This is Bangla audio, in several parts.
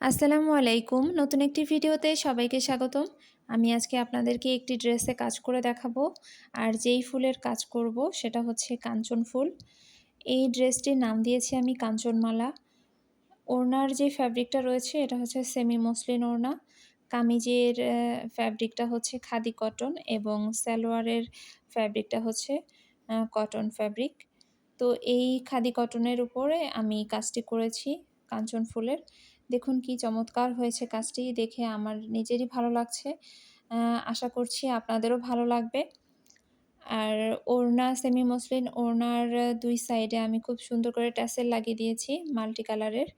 আসসালামু আলাইকুম। নতুন একটি ভিডিওতে সবাইকে স্বাগতম। আমি আজকে আপনাদেরকে একটি ড্রেসে কাজ করে দেখাবো। আর যেই ফুলের কাজ করব সেটা হচ্ছে কাঞ্চন ফুল। এই ড্রেসটির নাম দিয়েছি আমি কাঞ্চনমালা। ওড়নার যে ফ্যাব্রিকটা রয়েছে এটা হচ্ছে সেমি মসলিন ওড়না। কামিজের ফ্যাব্রিকটা হচ্ছে খাদি কটন এবং সালোয়ারের ফ্যাব্রিকটা হচ্ছে কটন ফ্যাব্রিক। তো এই খাদি কটনের উপরে আমি কাজটি করেছি কাঞ্চন ফুলের। দেখুন কি চমৎকার হয়েছে কাজটি, দেখে আমার নিজেরই ভালো লাগছে। আশা করছি আপনাদেরও ভালো লাগবে। আর ওড়না সেমি মসলিন ওড়নার দুই সাইডে আমি খুব সুন্দর করে ট্যাসেল লাগিয়ে দিয়েছি মাল্টি কালারের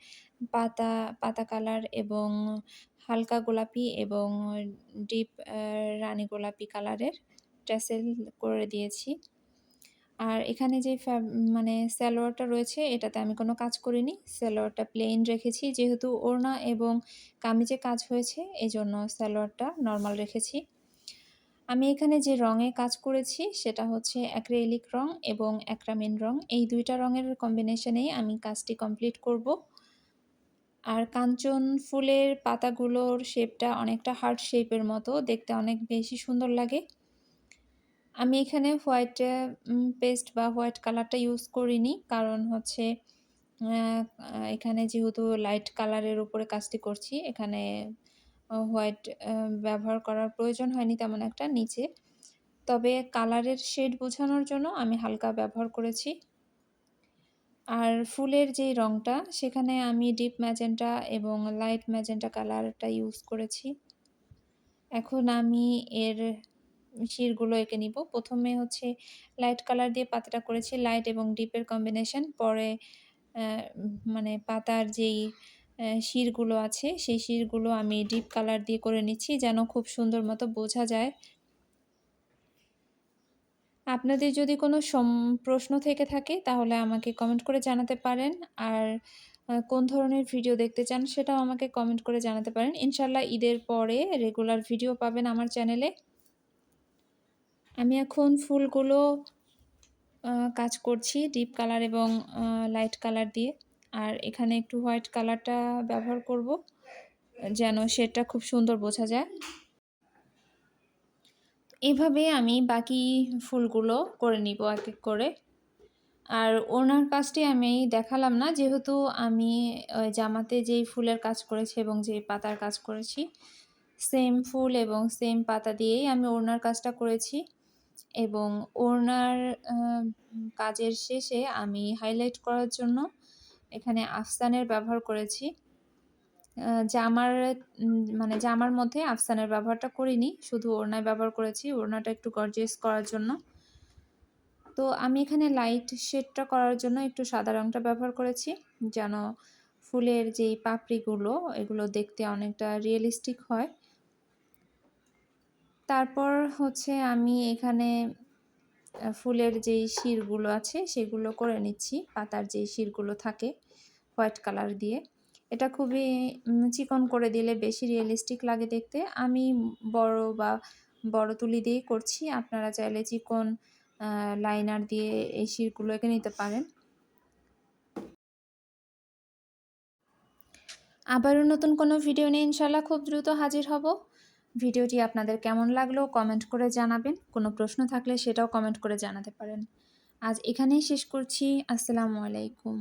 পাতা পাতা কালার এবং হালকা গোলাপি এবং ডিপ রানী গোলাপি কালারের ট্যাসেল করে দিয়েছি। আর এখানে যে মানে স্যালোয়ারটা রয়েছে, এটাতে আমি কোনো কাজ করিনি। স্যালোয়ারটা প্লেন রেখেছি, যেহেতু ওড়না এবং কামিজে কাজ হয়েছে এই জন্য স্যালোয়ারটা নর্মাল রেখেছি। আমি এখানে যে রঙে কাজ করেছি, সেটা হচ্ছে অ্যাক্রেলিক রং এবং অ্যাক্রামিন রং। এই দুইটা রঙের কম্বিনেশনেই আমি কাজটি কমপ্লিট করব। আর কাঞ্চন ফুলের পাতাগুলোর শেপটা অনেকটা হার্ট শেপের মতো, দেখতে অনেক বেশি সুন্দর লাগে। আমি এখানে হোয়াইট পেস্ট বা হোয়াইট কালারটা ইউজ করিনি। কারণ হচ্ছে এখানে যেহেতু লাইট কালারের উপরে কাজটি করছি, এখানে হোয়াইট ব্যবহার করার প্রয়োজন হয়নি তেমন একটা নিচে। তবে কালারের শেড বোঝানোর জন্য আমি হালকা ব্যবহার করেছি। আর ফুলের যে রঙটা সেখানে আমি ডিপ ম্যাজেন্টা এবং লাইট ম্যাজেন্টা কালারটা ইউজ করেছি। এখন আমি এর শিরগুলো এঁকে নিব। প্রথমে হচ্ছে লাইট কালার দিয়ে পাতাটা করেছি লাইট এবং ডিপের কম্বিনেশন পরে মানে পাতার যেই শিরগুলো আছে, সেই শিরগুলো আমি ডিপ কালার দিয়ে করে নিচ্ছি যেন খুব সুন্দর মতো বোঝা যায়। আপনাদের যদি কোনো প্রশ্ন থেকে থাকে তাহলে আমাকে কমেন্ট করে জানাতে পারেন। আর কোন ধরনের ভিডিও দেখতে চান সেটাও আমাকে কমেন্ট করে জানাতে পারেন। ইনশাল্লাহ ঈদের পরে রেগুলার ভিডিও পাবেন আমার চ্যানেলে আমি এখন ফুলগুলো কাজ করছি ডিপ কালার এবং লাইট কালার দিয়ে। আর এখানে একটু হোয়াইট কালারটা ব্যবহার করব, যেন শেডটা খুব সুন্দর বোঝা যায়। এভাবে আমি বাকি ফুলগুলো করে নিব এক এক করে। আর ওনার কাজটি আমি দেখালাম না, যেহেতু আমি জামাতে যেই ফুলের কাজ করেছি এবং যেই পাতার কাজ করেছি, সেম ফুল এবং সেম পাতা দিয়েই আমি ওনার কাজটা করেছি। এবং ওড়নার কাজের শেষে আমি হাইলাইট করার জন্য এখানে আফসানের ব্যবহার করেছি। জামার মানে জামার মধ্যে আফসানের ব্যবহারটা করিনি, শুধু ওড়নায় ব্যবহার করেছি, ওড়নাটা একটু গর্জিয়াস করার জন্য। তো আমি এখানে লাইট শেডটা করার জন্য একটু সাদা রঙটা ব্যবহার করেছি, যেন ফুলের যেই পাপড়িগুলো, এগুলো দেখতে অনেকটা রিয়েলিস্টিক হয়। তারপর হচ্ছে আমি এখানে ফুলের যেই শিরগুলো আছে সেগুলো করে নিচ্ছি। পাতার যেই শিরগুলো থাকে হোয়াইট কালার দিয়ে। এটা খুবই চিকন করে দিলে বেশি রিয়েলিস্টিক লাগে দেখতে। আমি বড় বা বড় তুলি দিয়েই করছি। আপনারা চাইলে চিকন লাইনার দিয়ে এই শিরগুলো এঁকে নিতে পারেন। আবারও নতুন কোনো ভিডিও নিয়ে ইনশাল্লাহ খুব দ্রুত হাজির হব। ভিডিওটি আপনাদের কেমন লাগল কমেন্ট করে জানাবেন। কোনো প্রশ্ন থাকলে সেটাও কমেন্ট করে জানাতে পারেন। আজ এখানেই শেষ করছি। আসসালামু আলাইকুম।